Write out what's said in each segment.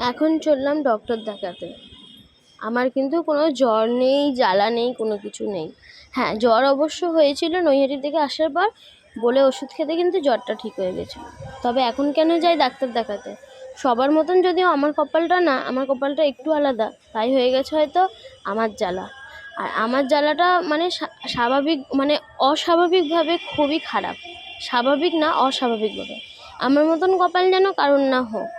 এখন চললাম ডক্টর দেখাতে। আমার কিন্তু কোনো জ্বর নেই, জ্বালা নেই, কোনো কিছু নেই। হ্যাঁ জ্বর অবশ্য হয়েছিল নৈহাটি থেকে আসার পর, বলে ওষুধ খেতে কিন্তু জ্বরটা ঠিক হয়ে গেছিল। তবে এখন কেন যাই ডাক্তার দেখাতে? সবার মতন যদিও আমার কপালটা না, আমার কপালটা একটু আলাদা, তাই হয়ে গেছে হয়তো আমার জ্বালা। আর আমার জ্বালাটা মানে স্বাভাবিক মানে অস্বাভাবিকভাবে খুবই খারাপ। স্বাভাবিক না, অস্বাভাবিকভাবে। আমার মতন কপাল যেন কারণ না হোক।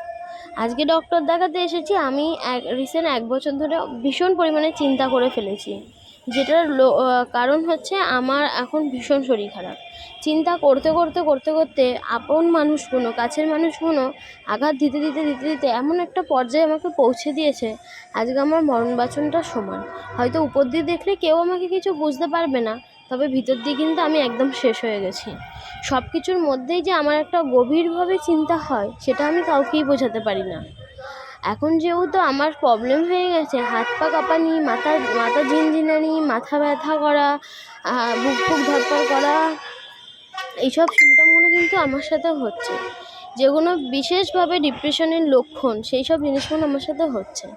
আজকে ডক্টর দেখাতে এসেছি, আমি এক রিসেন্ট এক বছর ধরে ভীষণ পরিমাণে চিন্তা করে ফেলেছি। যেটার কারণ হচ্ছে আমার এখন ভীষণ শরীর খারাপ। চিন্তা করতে করতে করতে করতে আপন মানুষগুলো, কাছের মানুষগুলো আঘাত দিতে দিতে দিতে দিতে এমন একটা পর্যায়ে আমাকে পৌঁছে দিয়েছে, আজকে আমার মরণ বাচনটা সমান। হয়তো উপর দিয়ে দেখলে কেউ আমাকে কিছু বুঝতে পারবে না তবে ভিতর দিয়ে কিন্তু আমি একদম শেষ হয়ে গেছি। সব কিছুর মধ্যেই যে আমার একটা গভীরভাবে চিন্তা হয়, সেটা আমি কাউকেই বোঝাতে পারি না। এখন যেহেতু আমার প্রবলেম হয়ে গেছে, হাত পা কাঁপানি, মাথা মাথা ঝিনঝিনানি, মাথা ব্যথা করা বুক ফুক ধরপড় করা, এইসব সিমটমগুলো কিন্তু আমার সাথে হচ্ছে। যেগুলো বিশেষভাবে ডিপ্রেশনের লক্ষণ, সেই সব জিনিসগুলো আমার সাথে হচ্ছে।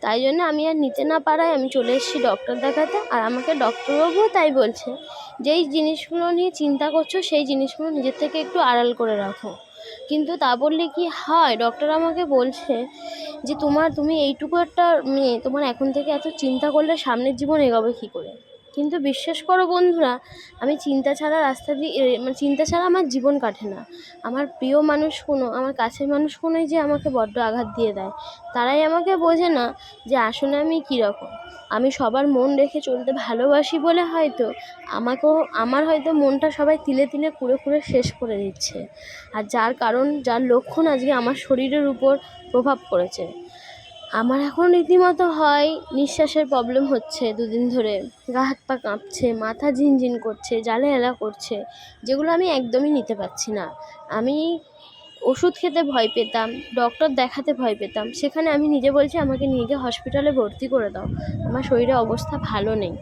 তাই জন্য আমি আর নিতে না পারায় আমি চলে এসেছি ডক্টর দেখাতে আর আমাকে ডক্টরবাবুও তাই বলছে, যেই জিনিসগুলো নিয়ে চিন্তা করছ, সেই জিনিসগুলো নিজের থেকে একটু আড়াল করে রাখো। কিন্তু তা বললে কি হয়? ডক্টর আমাকে বলছে যে, তোমার, তুমি এইটুকু একটা মেয়ে, তোমার এখন থেকে এত চিন্তা করলে সামনের জীবন এগোবে কী করে? কিন্তু বিশ্বাস করো বন্ধুরা, আমি চিন্তা ছাড়া রাস্তা দিয়ে মানে চিন্তা ছাড়া আমার জীবন কাটে না। আমার প্রিয় মানুষগুলো আমার কাছের মানুষগুলোই যে আমাকে বড্ড আঘাত দিয়ে দেয়। তারাই আমাকে বোঝে না যে আসলে আমি কীরকম। আমি সবার মন রেখে চলতে ভালোবাসি বলে হয়তো আমাকেও, আমার হয়তো মনটা সবাই তিলে তিলে কুড়ে কুড়ে শেষ করে দিচ্ছে। আর যার কারণ, যার লক্ষণ আজকে আমার শরীরের উপর প্রভাব পড়েছে। আমার এখন রীতিমতো হয়, নিঃশ্বাসের প্রবলেম হচ্ছে দুদিন ধরে। গা হাত পা কাঁপছে, মাথা ঝিনঝিন করছে জ্বালা এলা করছে, যেগুলো আমি একদমই নিতে পারছি না। আমি ওষুধ খেতে ভয় পেতাম ডক্টর দেখাতে ভয় পেতাম। সেখানে আমি নিজে বলছি, আমাকে নিয়ে গিয়ে হসপিটালে ভর্তি করে দাও। আমার শরীরে অবস্থা ভালো নেই।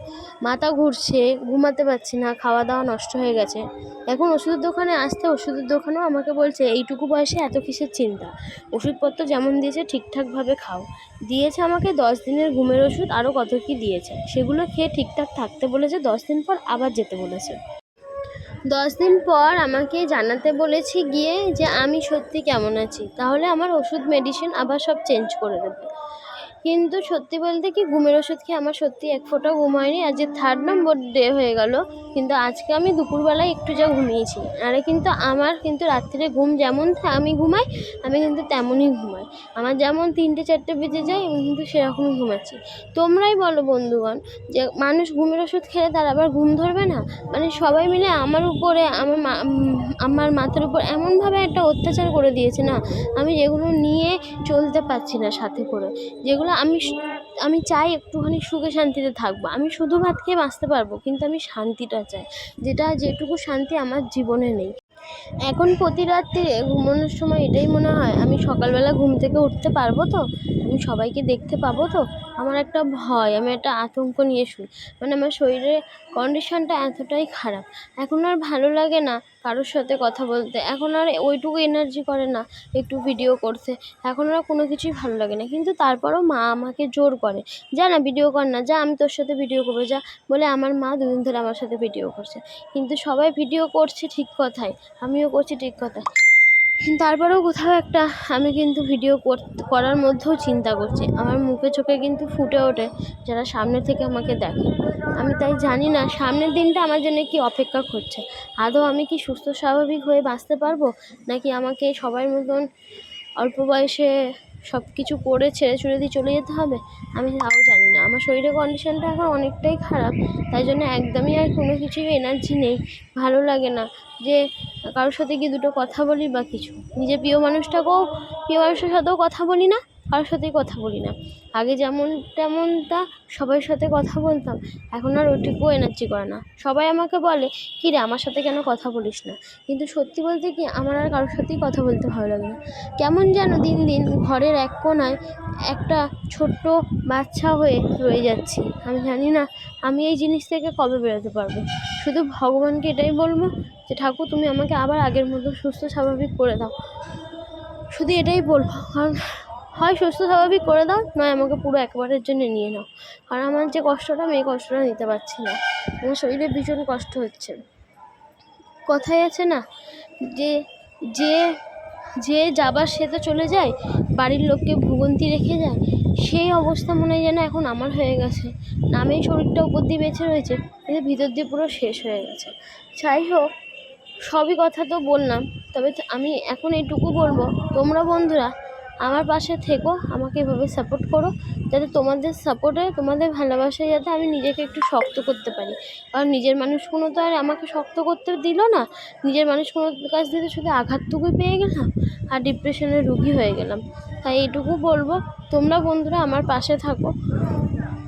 মাথা ঘুরছে, ঘুমাতে পারছি না, খাওয়া দাওয়া নষ্ট হয়ে গেছে। এখন ওষুধের দোকানে আসতে ওষুধের দোকানেও আমাকে বলছে, এইটুকু বয়সে এত কিসের চিন্তা? ওষুধপত্র যেমন দিয়েছে, ঠিকঠাকভাবে খাও। দিয়েছে আমাকে দশ দিনের ঘুমের ওষুধ, আরও কত কী দিয়েছে? সেগুলো খেয়ে ঠিকঠাক থাকতে বলেছে, দশ দিন পর আবার যেতে বলেছে। দশ দিন পর আমাকে জানাতে বলেছি গিয়ে যে আমি সত্যি কেমন আছি। তাহলে আমার ওষুধ মেডিসিন আবার সব চেঞ্জ করে দেবে। কিন্তু সত্যি বলতে কি, ঘুমের ওষুধ খেয়ে আমার সত্যি এক ফোঁটাও ঘুম হয়নি। আজকে থার্ড নম্বর ডে হয়ে গেল, কিন্তু আজকে আমি দুপুরবেলায় একটু যা ঘুমিয়েছি। আরে কিন্তু আমার কিন্তু রাত্রিরে ঘুম যেমন আমি ঘুমাই, আমি কিন্তু তেমনই ঘুমাই। আমার যেমন তিনটে, চারটে বেজে যায়, আমি কিন্তু সেরকমই ঘুমাচ্ছি। তোমরাই বলো বন্ধুগণ, যে মানুষ ঘুমের ওষুধ খেলে তার আবার ঘুম ধরবে না? মানে সবাই মিলে আমার উপরে, আমার আমার মাথার উপর এমনভাবে একটা অত্যাচার করে দিয়েছে না? আমি যেগুলো নিয়ে চলতে পারছি না সাথে করে। যেগুলো আমি আমি চাই একটুখানি সুখে শান্তিতে থাকব। আমি শুধু ভাত খেয়ে বাঁচতে পারব, কিন্তু আমি শান্তিটা চাই, যেটা যেটুকু শান্তি আমার জীবনে নেই। এখন প্রতি রাত্রে ঘুমানোর সময় এটাই মনে হয়, আমি সকালবেলা ঘুম থেকে উঠতে পারব তো? আমি সবাইকে দেখতে পাবো তো? আমার একটা ভয়, আমি একটা আতঙ্ক নিয়ে শুই মানে আমার শরীরের কন্ডিশনটা এতটাই খারাপ। এখন আর ভালো লাগে না কারোর সাথে কথা বলতে। এখন আর ওইটুকু এনার্জি করে না, একটু ভিডিও করতে। এখন আর কোনো কিছুই ভালো লাগে না। কিন্তু তারপরও মা আমাকে জোর করে। যা না ভিডিও কর না। যা, আমি তোর সাথে ভিডিও করব। যা। বলে আমার মা দুদিন ধরে আমার সাথে ভিডিও করছে। কিন্তু সবাই ভিডিও করছে ঠিক কথাই। আমিও করছি ঠিক কথাই। তারপরেও কোথাও একটা আমি কিন্তু ভিডিও কর- করার মধ্যেও চিন্তা করছি। আমার মুখে চোখে কিন্তু ফুটে ওঠে যারা সামনে থেকে আমাকে দেখে। আমি তাই জানি না সামনের দিনটা আমার জন্য কি অপেক্ষা করছে। আদৌ আমি কি সুস্থ স্বাভাবিক হয়ে বাঁচতে পারব? নাকি আমাকে সবার মতন অল্প বয়সে সব কিছু করে ছেড়ে ছুড়ে দিয়ে চলে যেতে হবে? আমি তাও জানি না। আমার শরীরের কন্ডিশানটা এখন অনেকটাই খারাপ। তাই জন্য একদমই আর কোনো কিছুই এনার্জি নেই। ভালো লাগে না যে কারোর সাথে গিয়ে দুটো কথা বলি বা কিছু। নিজের প্রিয় মানুষটাকেও, প্রিয় মানুষের সাথেও কথা বলি না। কারোর সাথেই কথা বলি না। আগে যেমন তেমনটা সবার সাথে কথা বলতাম, এখন আর ওইটুকুও এনার্জি করে না। সবাই আমাকে বলে, কী রে, আমার সাথে কেন কথা বলিস না? কিন্তু সত্যি বলতে কি, আমার আর কারোর সাথেই কথা বলতে ভালো লাগে না। কেমন যেন দিন দিন ঘরের এক কোণায় একটা ছোট্ট বাচ্চা হয়ে রয়ে যাচ্ছি। আমি জানি না, আমি এই জিনিস থেকে কবে বেরোতে পারব। শুধু ভগবানকে এটাই বলব যে, ঠাকুর, তুমি আমাকে আবার আগের মতো সুস্থ, স্বাভাবিক করে দাও। শুধু এটাই বলব, কারণ হয় সুস্থ স্বাভাবিক করে দাও, নয় আমাকে পুরো একবারের জন্য নিয়ে নাও। কারণ আমার যে কষ্টটা, আমি এই কষ্টটা নিতে পারছি না। আমার শরীরে ভীষণ কষ্ট হচ্ছে। কথায় আছে না, যে যে যে যাবার সে তো চলে যায়, বাড়ির লোককে ভুগন্তি রেখে যায়, সেই অবস্থা মনে হয় যেন এখন আমার হয়ে গেছে। নামেই শরীরটা উপর দিয়ে বেঁচে রয়েছে কিন্তু ভিতর দিয়ে পুরো শেষ হয়ে গেছে। যাই হোক, সবই কথা তো বললাম, তবে আমি এখন এইটুকু বলব। তোমরা বন্ধুরা আমার পাশে থেকো, আমাকে এভাবে সাপোর্ট করো, যাতে তোমাদের সাপোর্টে তোমাদের ভালোবাসায় যাতে আমি নিজেকে একটু শক্ত করতে পারি। কারণ নিজের মানুষ কোনো তো আর আমাকে শক্ত করতে দিল না, নিজের মানুষ কোনো কাছ থেকে শুধু আঘাতটুকুই পেয়ে গেলাম আর ডিপ্রেশনের রুগী হয়ে গেলাম। তাই এইটুকু বলব, তোমরা বন্ধুরা আমার পাশে থাকো।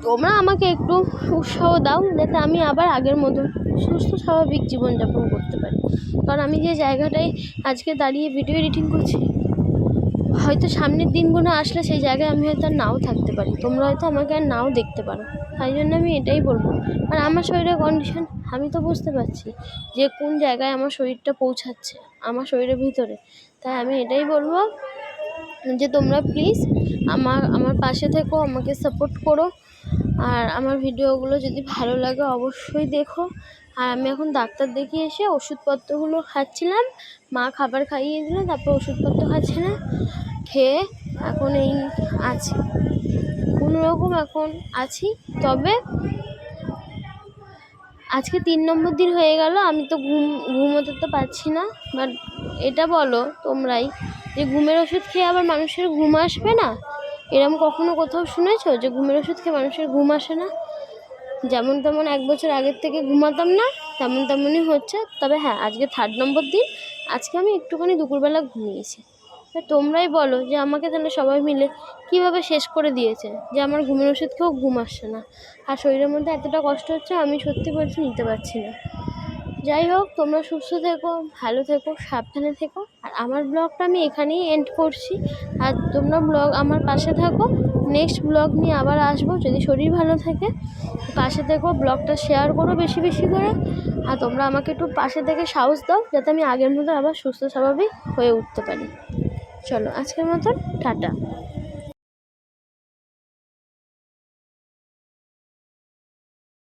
তোমরা আমাকে একটু উৎসাহ দাও, যাতে আমি আবার আগের মতো সুস্থ, স্বাভাবিক জীবনযাপন করতে পারি। কারণ আমি যে জায়গাটায় আজকে দাঁড়িয়ে ভিডিও এডিটিং করছি হয়তো সামনের দিনগুলো আসলে সেই জায়গায় আমি হয়তো আর নাও থাকতে পারি। তোমরা হয়তো আমাকে আর নাও দেখতে পারো। তাই জন্য আমি এটাই বলব। আর আমার শরীরের কন্ডিশন আমি তো বুঝতে পারছি যে কোন জায়গায় আমার শরীরটা পৌঁছাচ্ছে, আমার শরীরের ভিতরে। তাই আমি এটাই বলব যে তোমরা প্লিজ আমার আমার পাশে থেকো, আমাকে সাপোর্ট করো। আর আমার ভিডিওগুলো যদি ভালো লাগে অবশ্যই দেখো। আর আমি এখন ডাক্তার দেখিয়ে এসে ওষুধপত্রগুলো খাচ্ছিলাম। মা খাবার খাইয়ে দিল, তারপর ওষুধপত্র খাচ্ছিলাম খেয়ে এখন এই আছি। রকম এখন আছি, তবে আজকে তিন নম্বর দিন হয়ে গেল, আমি তো ঘুম, ঘুমোতে তো পারছি না। বাট এটা বলো তোমরাই, যে ঘুমের ওষুধ খেয়ে আবার মানুষের ঘুম আসবে না? এরম কখনো কোথাও শুনেছো যে ঘুমের ওষুধ খেয়ে মানুষের ঘুম আসে না? যেমন তেমন এক বছর আগের থেকে ঘুমাতাম না, তেমন তেমনই হচ্ছে। তবে হ্যাঁ আজকে থার্ড নম্বর দিন, আজকে আমি একটুখানি দুপুরবেলা ঘুমিয়েছি। তোমরাই বলো যে আমাকে তাহলে সবাই মিলে কীভাবে শেষ করে দিয়েছে? যে আমার ঘুমের ওষুধ খেয়েও ঘুম আসছে না। আর শরীরের মধ্যে এতটা কষ্ট হচ্ছে, আমি সত্যি বলছি নিতে পারছি না। যাই হোক, তোমরা সুস্থ থেকো, ভালো থেকো, সাবধানে থেকো। আর আমার ব্লগটা আমি এখানেই এন্ড করছি। আর তোমরা ব্লগ আমার পাশে থাকো। নেক্সট ব্লগ নিয়ে আবার আসব। যদি শরীর ভালো থাকে, পাশে থেকো, ব্লগটা শেয়ার করো বেশি বেশি করে। আর তোমরা আমাকে একটু পাশে থেকে সাহস দাও, যাতে আমি আগের মতো আবার সুস্থ স্বাভাবিক হয়ে উঠতে পারি। চলো আজকের মতন টাটা।